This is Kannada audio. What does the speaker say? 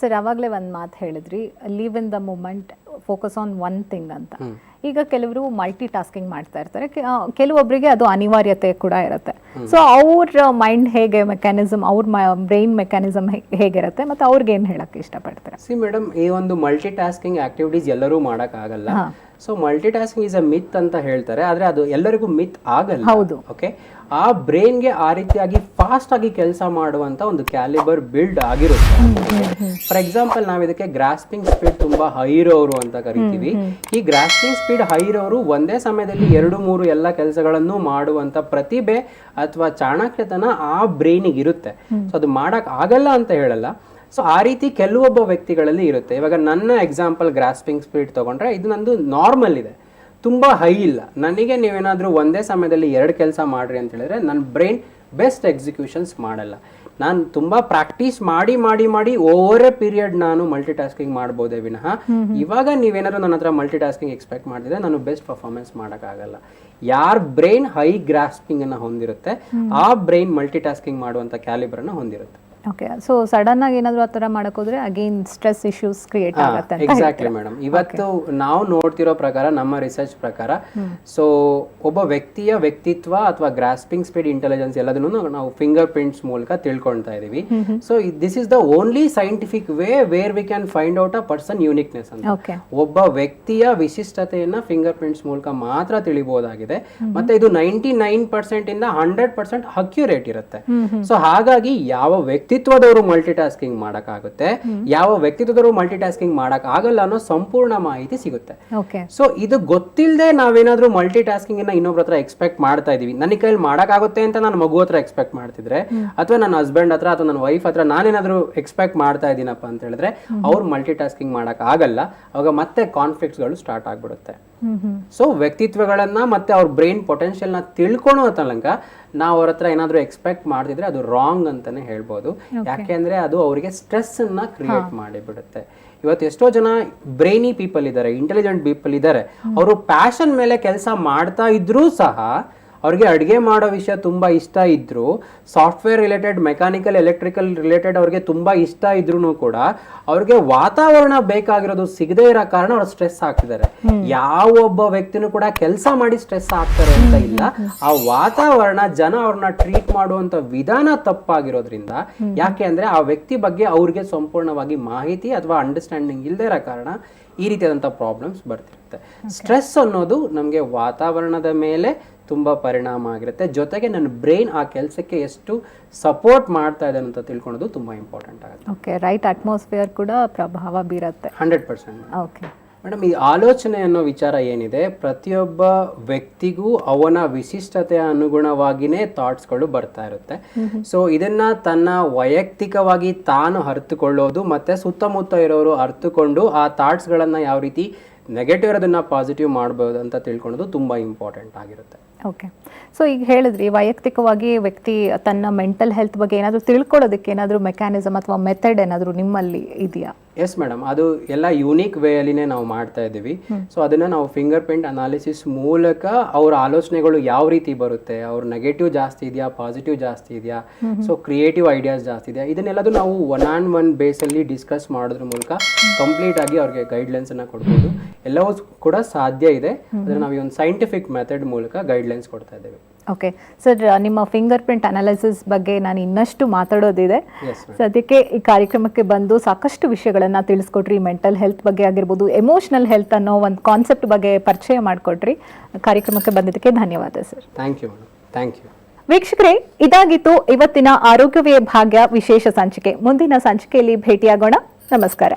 ಸರ್ ಆವಾಗಲೇ ಒಂದು ಮಾತು ಹೇಳಿದ್ರಿ leave in the moment focus on one thing ಅಂತ. ಈಗ ಕೆಲವರು ಮಲ್ಟಿ ಟಾಸ್ಕಿಂಗ್ ಮಾಡ್ತಾ ಇರ್ತಾರೆ. ಕೆಲವೊಬ್ಬರಿಗೆ ಅದು ಅನಿವಾರ್ಯತೆ ಕೂಡ ಇರುತ್ತೆ. ಸೊ ಅವ್ರ ಮೈಂಡ್ ಹೇಗೆ ಮೆಕ್ಯಾನಿಸಮ್ ಅವ್ರ ಬ್ರೈನ್ ಮೆಕ್ಯಾನಿಸಮ್ ಹೇಗಿರುತ್ತೆ ಮತ್ತೆ ಅವ್ರಿಗೆ ಏನು ಹೇಳಕ್ಕೆ ಇಷ್ಟಪಡ್ತಾರೆ? ಸಿ ಮೇಡಮ್ ಈ ಒಂದು ಮಲ್ಟಿ ಟಾಸ್ಕಿಂಗ್ ಆಕ್ಟಿವಿಟೀಸ್ ಎಲ್ಲರೂ ಆಗಲ್ಲ so multi tasking is a myth ಅಂತ ಹೇಳ್ತಾರೆ ಆದ್ರೆ ಅದು ಎಲ್ಲರಿಗೂ ಮಿತ್ ಆಗಲ್ಲ ಹೌದು. ಓಕೆ ಆ ಬ್ರೈನ್ಗೆ ಆ ರೀತಿಯಾಗಿ ಫಾಸ್ಟ್ ಆಗಿ ಕೆಲಸ ಮಾಡುವಂತ ಒಂದು ಕ್ಯಾಲಿಬರ್ ಬಿಲ್ಡ್ ಆಗಿರುತ್ತೆ ಫಾರ್ ಎಕ್ಸಾಂಪಲ್ ನಾವು ಇದಕ್ಕೆ ಗ್ರಾಸ್ಪಿಂಗ್ ಸ್ಪೀಡ್ ತುಂಬಾ ಹೈ ಇರೋರು ಅಂತ ಕರಿತೀವಿ. ಈ ಗ್ರಾಸ್ಪಿಂಗ್ ಸ್ಪೀಡ್ ಹೈ ಇರೋರು ಒಂದೇ ಸಮಯದಲ್ಲಿ ಎರಡು ಮೂರು ಎಲ್ಲ ಕೆಲಸಗಳನ್ನು ಮಾಡುವಂತ ಪ್ರತಿಭೆ ಅಥವಾ ಚಾಣಕ್ಯತನ ಆ ಬ್ರೈನಿಗೆ ಇರುತ್ತೆ. ಸೊ ಅದು ಮಾಡಕ್ ಆಗಲ್ಲ ಅಂತ ಹೇಳಲ್ಲ. ಸೊ ಆ ರೀತಿ ಕೆಲವೊಬ್ಬ ವ್ಯಕ್ತಿಗಳಲ್ಲಿ ಇರುತ್ತೆ. ಇವಾಗ ನನ್ನ ಎಕ್ಸಾಂಪಲ್ ಗ್ರಾಸ್ಪಿಂಗ್ ಸ್ಪೀಡ್ ತಗೊಂಡ್ರೆ ಇದು ನಂದು ನಾರ್ಮಲ್ ಇದೆ. ತುಂಬಾ ಹೈ ಇಲ್ಲ. ನನಗೆ ನೀವೇನಾದರೂ ಒಂದೇ ಸಮಯದಲ್ಲಿ ಎರಡು ಕೆಲಸ ಮಾಡ್ರಿ ಅಂತ ಹೇಳಿದ್ರೆ ನನ್ನ ಬ್ರೈನ್ ಬೆಸ್ಟ್ ಎಕ್ಸಿಕ್ಯೂಷನ್ಸ್ ಮಾಡಲ್ಲ. ನಾನು ತುಂಬಾ ಪ್ರಾಕ್ಟೀಸ್ ಮಾಡಿ ಮಾಡಿ ಮಾಡಿ ಓವರ್ ಎ ಪೀರಿಯಡ್ ನಾನು ಮಲ್ಟಿ ಟಾಸ್ಕಿಂಗ್ ಮಾಡ್ಬೋದೇ ವಿನಃ ಇವಾಗ ನೀವೇನಾದ್ರು ನನ್ನ ಹತ್ರ ಮಲ್ಟಿ ಟಾಸ್ಕಿಂಗ್ ಎಕ್ಸ್ಪೆಕ್ಟ್ ಮಾಡಿದ್ರೆ ನಾನು ಬೆಸ್ಟ್ ಪರ್ಫಾರ್ಮೆನ್ಸ್ ಮಾಡೋಕ್ಕಾಗಲ್ಲ. ಯಾರ ಬ್ರೈನ್ ಹೈ ಗ್ರಾಸ್ಪಿಂಗ್ ಅನ್ನ ಹೊಂದಿರುತ್ತೆ ಆ ಬ್ರೈನ್ ಮಲ್ಟಿ ಟಾಸ್ಕಿಂಗ್ ಮಾಡುವಂತ ಕ್ಯಾಲಿಬರ್ ಅನ್ನ ಹೊಂದಿರುತ್ತೆ. ಓಕೆ ಸೊ ಸಡನ್ ಆಗಿ ಏನಾದರೂ ಆ ಥರ ಮಾಡಕ್ ಅಗೇನ್ ಸ್ಟ್ರೆಸ್ ಇಶ್ಯೂಸ್ ಕ್ರಿಯೇಟ್ ಆಗುತ್ತೆ ಅಂತ ಎಕ್ಸಾಕ್ಟ್ಲಿ ಮೇಡಮ್ ಇವತ್ತು ನಾವು ನೋಡ್ತಿರೋ ಪ್ರಕಾರ ನಮ್ಮ ರಿಸರ್ಚ್ ಪ್ರಕಾರ ಸೊ ಒಬ್ಬ ವ್ಯಕ್ತಿಯ ವ್ಯಕ್ತಿತ್ವ ಅಥವಾ ಗ್ರಾಸ್ಪಿಂಗ್ ಸ್ಪೀಡ್ ಇಂಟೆಲಿಜೆನ್ಸ್ ಎಲ್ಲದನ್ನು ನಾವು ಫಿಂಗರ್ ಪ್ರಿಂಟ್ಸ್ ಮೂಲಕ ತಿಳ್ಕೊಳ್ತಾ ಇದೀವಿ so this is the only scientific way where we can find out a person uniqueness ಅಂತ. ಒಬ್ಬ ವ್ಯಕ್ತಿಯ ವಿಶಿಷ್ಟತೆಯನ್ನ ಫಿಂಗರ್ ಪ್ರಿಂಟ್ಸ್ ಮೂಲಕ ಮಾತ್ರ ತಿಳಿಬಹುದಾಗಿದೆ ಮತ್ತೆ ಇದು ನೈಂಟಿ ನೈನ್ ಪರ್ಸೆಂಟ್ ಇಂದ ಹಂಡ್ರೆಡ್ ಪರ್ಸೆಂಟ್ ಅಕ್ಯುರೇಟ್ ಇರುತ್ತೆ. ಸೊ ಹಾಗಾಗಿ ಯಾವ ವ್ಯಕ್ತಿತ್ವದವರು ಮಲ್ಟಿ ಟಾಸ್ಕಿಂಗ್ ಮಾಡಕ್ಕಾಗುತ್ತೆ. ಯಾವ ವ್ಯಕ್ತಿತ್ವದವರು ಮಲ್ಟಿ ಟಾಸ್ಕಿಂಗ್ ಮಾಡಕ್ ಆಗಲ್ಲ ಅನ್ನೋ ಸಂಪೂರ್ಣ ಮಾಹಿತಿ ಸಿಗುತ್ತೆ. ಓಕೆ ಸೊ ಇದು ಗೊತ್ತಿಲ್ಲದೆ ನಾವೇನಾದ್ರೂ ಮಲ್ಟಿ ಟಾಸ್ಕಿಂಗ್ ಅನ್ನ ಇನ್ನೊಬ್ರ ಹತ್ರ ಎಕ್ಸ್ಪೆಕ್ಟ್ ಮಾಡ್ತಾ ಇದೀವಿ. ನನ್ನ ಕೈಯಲ್ಲಿ ಮಾಡಕ್ಕಾಗುತ್ತೆ ಅಂತ ನಾನು ಮಗು ಹತ್ರ ಎಕ್ಸ್ಪೆಕ್ಟ್ ಮಾಡ್ತಿದ್ರೆ ಅಥವಾ ನನ್ನ ಹಸ್ಬೆಂಡ್ ಹತ್ರ ಅಥವಾ ನನ್ನ ವೈಫ್ ಹತ್ರ ನಾನೇನಾದ್ರೂ ಎಕ್ಸ್ಪೆಕ್ಟ್ ಮಾಡ್ತಾ ಇದ್ದೀನಪ್ಪ ಅಂತ ಹೇಳಿದ್ರೆ ಅವ್ರು ಮಲ್ಟಿ ಟಾಸ್ಕಿಂಗ್ ಮಾಡಕ್ ಆಗಲ್ಲ ಅವಾಗ ಮತ್ತೆ ಕಾನ್ಫ್ಲಿಕ್ಟ್ಸ್ಗಳು ಸ್ಟಾರ್ಟ್ ಆಗ್ಬಿಡುತ್ತೆ. ಸೊ ವ್ಯಕ್ತಿತ್ವಗಳನ್ನ ಮತ್ತೆ ಅವ್ರ ಬ್ರೈನ್ ಪೊಟೆನ್ಷಿಯಲ್ನ ತಿಳ್ಕೊಳೋ ತನಕ ನಾವು ಅವ್ರ ಹತ್ರ ಏನಾದ್ರೂ ಎಕ್ಸ್ಪೆಕ್ಟ್ ಮಾಡ್ತಿದ್ರೆ ಅದು ರಾಂಗ್ ಅಂತಾನೆ ಹೇಳ್ಬೋದು. ಯಾಕೆಂದ್ರೆ ಅದು ಅವರಿಗೆ ಸ್ಟ್ರೆಸ್ ಅನ್ನ ಕ್ರಿಯೇಟ್ ಮಾಡಿಬಿಡುತ್ತೆ. ಇವತ್ತು ಎಷ್ಟೋ ಜನ ಬ್ರೈನಿ ಪೀಪಲ್ ಇದ್ದಾರೆ ಇಂಟೆಲಿಜೆಂಟ್ ಪೀಪಲ್ ಇದ್ದಾರೆ ಅವರು ಪ್ಯಾಷನ್ ಮೇಲೆ ಕೆಲಸ ಮಾಡ್ತಾ ಇದ್ರೂ ಸಹ ಅವ್ರಿಗೆ ಅಡುಗೆ ಮಾಡೋ ವಿಷಯ ತುಂಬ ಇಷ್ಟ ಇದ್ದರೂ software related mechanical electrical related ಅವ್ರಿಗೆ ತುಂಬ ಇಷ್ಟ ಇದ್ರೂ ಕೂಡ ಅವ್ರಿಗೆ ವಾತಾವರಣ ಬೇಕಾಗಿರೋದು ಸಿಗದೇ ಇರೋ ಕಾರಣ ಅವ್ರು ಸ್ಟ್ರೆಸ್ ಆಗ್ತಿದ್ದಾರೆ ಯಾವ ಒಬ್ಬ ವ್ಯಕ್ತಿನೂ ಕೂಡ ಕೆಲಸ ಮಾಡಿ ಸ್ಟ್ರೆಸ್ ಆಗ್ತಾರೆ ಅಂತ ಇಲ್ಲ. ಆ ವಾತಾವರಣ ಜನ ಅವ್ರನ್ನ ಟ್ರೀಟ್ ಮಾಡುವಂತ ವಿಧಾನ ತಪ್ಪಾಗಿರೋದ್ರಿಂದ ಯಾಕೆ ಅಂದ್ರೆ ಆ ವ್ಯಕ್ತಿ ಬಗ್ಗೆ ಅವ್ರಿಗೆ ಸಂಪೂರ್ಣವಾಗಿ ಮಾಹಿತಿ ಅಥವಾ ಅಂಡರ್ಸ್ಟ್ಯಾಂಡಿಂಗ್ ಇಲ್ಲದೇ ಇರೋ ಕಾರಣ ಈ ರೀತಿಯಾದಂಥ ಪ್ರಾಬ್ಲಮ್ಸ್ ಬರ್ತಿರುತ್ತೆ. ಸ್ಟ್ರೆಸ್ ಅನ್ನೋದು ನಮಗೆ ವಾತಾವರಣದ ಮೇಲೆ ತುಂಬ ಪರಿಣಾಮ ಆಗಿರುತ್ತೆ. ಜೊತೆಗೆ ನನ್ನ ಬ್ರೈನ್ ಆ ಕೆಲಸಕ್ಕೆ ಎಷ್ಟು ಸಪೋರ್ಟ್ ಮಾಡ್ತಾ ಇದೆ ಅಂತ ತಿಳ್ಕೊಳೋದು ತುಂಬ ಇಂಪಾರ್ಟೆಂಟ್ ಆಗುತ್ತೆ. ಓಕೆ ರೈಟ್ ಅಟ್ಮಾಸ್ಫಿಯರ್ ಕೂಡ ಪ್ರಭಾವ ಬೀರುತ್ತೆ. Hundred percent. ಓಕೆ ಮೇಡಮ್ ಈ ಆಲೋಚನೆ ಅನ್ನೋ ವಿಚಾರ ಏನಿದೆ ಪ್ರತಿಯೊಬ್ಬ ವ್ಯಕ್ತಿಗೂ ಅವನ ವಿಶಿಷ್ಟತೆಯ ಅನುಗುಣವಾಗಿನೇ ಥಾಟ್ಸ್ಗಳು ಬರ್ತಾ ಇರುತ್ತೆ. ಸೊ ಇದನ್ನ ತನ್ನ ವೈಯಕ್ತಿಕವಾಗಿ ತಾನು ಅರ್ಥಕೊಳ್ಳೋದು ಮತ್ತೆ ಸುತ್ತಮುತ್ತ ಇರೋರು ಅರ್ಥಕೊಂಡು ಆ ಥಾಟ್ಸ್ಗಳನ್ನ ಯಾವ ರೀತಿ ನೆಗೆಟಿವ್ ಇರೋದನ್ನ ಪಾಸಿಟಿವ್ ಮಾಡ್ಬೋದು ಅಂತ ತಿಳ್ಕೊಳೋದು ತುಂಬಾ ಇಂಪಾರ್ಟೆಂಟ್ ಆಗಿರುತ್ತೆ. ಓಕೆ ಸೊ ಈಗ ಹೇಳಿದ್ರಿ, ವೈಯಕ್ತಿಕವಾಗಿ ವ್ಯಕ್ತಿ ತನ್ನ ಮೆಂಟಲ್ ಹೆಲ್ತ್ ಬಗ್ಗೆ ಏನಾದರೂ ತಿಳ್ಕೊಳ್ಳೋದಕ್ಕೆ ಏನಾದರೂ ಮೆಕ್ಯಾನಿಸಮ್ ಅಥವಾ ಮೆಥಡ್ ಏನಾದರೂ ನಿಮ್ಮಲ್ಲಿ ಇದೆಯಾ? ಎಸ್ ಮೇಡಮ್ ಅದು ಎಲ್ಲ ಯೂನಿಕ್ ವೇಯಲ್ಲಿನೇ ನಾವು ಮಾಡ್ತಾ ಇದ್ದೀವಿ. ಸೊ ಅದನ್ನ ನಾವು ಫಿಂಗರ್ ಪ್ರಿಂಟ್ ಅನಾಲಿಸಿಸ್ ಮೂಲಕ ಅವ್ರ ಆಲೋಚನೆಗಳು ಯಾವ ರೀತಿ ಬರುತ್ತೆ ಅವ್ರ ನೆಗೆಟಿವ್ ಜಾಸ್ತಿ ಇದೆಯಾ ಪಾಸಿಟಿವ್ ಜಾಸ್ತಿ ಇದೆಯಾ? ಸೊ ಕ್ರಿಯೇಟಿವ್ ಐಡಿಯಾಸ್ ಜಾಸ್ತಿ ಇದೆಯಾ? ಇದನ್ನೆಲ್ಲದು ನಾವು ಒನ್ ಆನ್ ಒನ್ ಬೇಸಲ್ಲಿ ಡಿಸ್ಕಸ್ ಮಾಡೋದ್ರ ಮೂಲಕ ಕಂಪ್ಲೀಟ್ ಆಗಿ ಅವ್ರಿಗೆ ಗೈಡ್ಲೈನ್ಸ್ ಅನ್ನ ಕೊಡ್ಬೋದು. ಎಲ್ಲವೂ ಕೂಡ ಸಾಧ್ಯ ಇದೆ. ಅದನ್ನ ನಾವು ಒಂದು ಸೈಂಟಿಫಿಕ್ ಮೆಥಡ್ ಮೂಲಕ ಗೈಡ್ಲೈನ್ಸ್ ಕೊಡ್ತಾ ಇದ್ದೇವೆ. ಓಕೆ ಸರ್ ನಿಮ್ಮ ಫಿಂಗರ್ ಪ್ರಿಂಟ್ ಅನಾಲಿಸಿಸ್ ಬಗ್ಗೆ ನಾನು ಇನ್ನಷ್ಟು ಮಾತಾಡೋದಿದೆ. ಸೊ ಅದಕ್ಕೆ ಈ ಕಾರ್ಯಕ್ರಮಕ್ಕೆ ಬಂದು ಸಾಕಷ್ಟು ವಿಷಯಗಳನ್ನು ತಿಳಿಸ್ಕೊಟ್ರಿ. ಮೆಂಟಲ್ ಹೆಲ್ತ್ ಬಗ್ಗೆ ಆಗಿರ್ಬೋದು ಎಮೋಷನಲ್ ಹೆಲ್ತ್ ಅನ್ನೋ ಒಂದು ಕಾನ್ಸೆಪ್ಟ್ ಬಗ್ಗೆ ಪರಿಚಯ ಮಾಡಿಕೊಟ್ರಿ. ಕಾರ್ಯಕ್ರಮಕ್ಕೆ ಬಂದಿದ್ದಕ್ಕೆ ಧನ್ಯವಾದ sir thank you thank you ವೀಕ್ಷಕರೇ ಇದಾಗಿತ್ತು ಇವತ್ತಿನ ಆರೋಗ್ಯವೇ ಭಾಗ್ಯ ವಿಶೇಷ ಸಂಚಿಕೆ. ಮುಂದಿನ ಸಂಚಿಕೆಯಲ್ಲಿ ಭೇಟಿಯಾಗೋಣ. ನಮಸ್ಕಾರ.